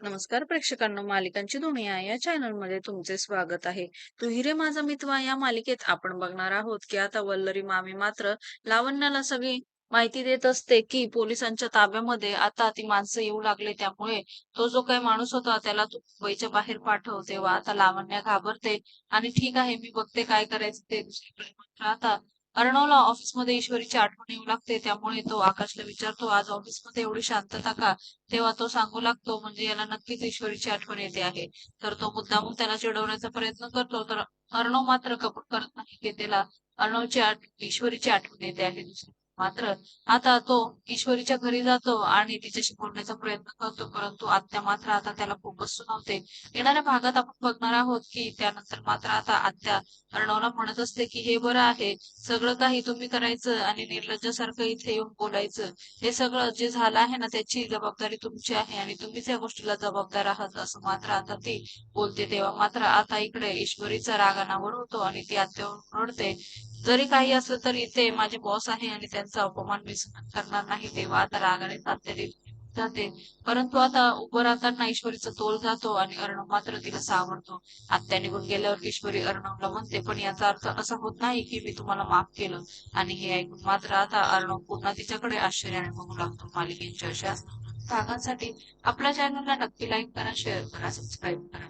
नमस्कार प्रेक्षकांना मालिकांची दुनिया या चॅनलमध्ये तुमचे स्वागत आहे. तू हिरे माझा मितवा या मालिकेत आपण बघणार आहोत की आता वल्लरी मामी मात्र लावण्याला सगळी माहिती देत असते की पोलिसांच्या ताब्यामध्ये आता ती माणसं येऊ लागले. त्यामुळे तो जो काही माणूस होता त्याला मुंबईच्या बाहेर पाठव तेव्हा आता लावण्य घाबरते. आणि ठीक आहे मी बघते काय करायचं ते दुसरीकडे. मात्र आता अर्णवला हो, ऑफिसमध्ये ईश्वरीची आठवण येऊ लागते त्यामुळे तो आकाशला विचारतो आज ऑफिसमध्ये एवढी शांतता का? तेव्हा तो सांगू लागतो म्हणजे याला नक्कीच ईश्वरीची आठवण येते आहे. तर तो मुद्दामून त्याला चिडवण्याचा प्रयत्न करतो तर अर्णव मात्र कबूल करत नाही की त्याला अर्णवची आठ ईश्वरीची आठवण येते आहे दुसरी. मात्र आता तो ईश्वरीच्या घरी जातो आणि तिच्याशी बोलण्याचा प्रयत्न करतो परंतु आत्या मात्र आता त्याला खूपच सुनावते येणाऱ्या भागात आपण बघणार आहोत की त्यानंतर मात्र आता आत्या अर्णवला म्हणत असते की हे बरं आहे सगळं काही तुम्ही करायचं आणि निर्लज्जासारखं इथे येऊन बोलायचं. हे सगळं जे झालं आहे ना त्याची जबाबदारी तुमची आहे आणि तुम्हीच या गोष्टीला जबाबदार आहात असं मात्र आता ती बोलते. तेव्हा मात्र आता इकडे ईश्वरीचा राग अनावर होतो आणि ती आत्यावर रडते जरी काही असलं तरी इथे माझे बॉस आहे आणि त्यांचा अपमान मी करणार नाही. तेव्हा आता रागाने आत्या जाते. परंतु आता उभं राहताना ईश्वरीचा तोल जातो आणि अर्णव मात्र तिला सावरतो. आत्या निघून गेल्यावर ईश्वरी अर्णवला म्हणते पण याचा अर्थ असा होत नाही की मी तुम्हाला माफ केलं. आणि हे ऐकून मात्र आता अर्णव पुन्हा तिच्याकडे आश्चर्याने बघू लागतो. मालिकेच्या अशा भागांसाठी आपल्या चॅनलला नक्की लाईक करा शेअर करा सबस्क्राईब करा.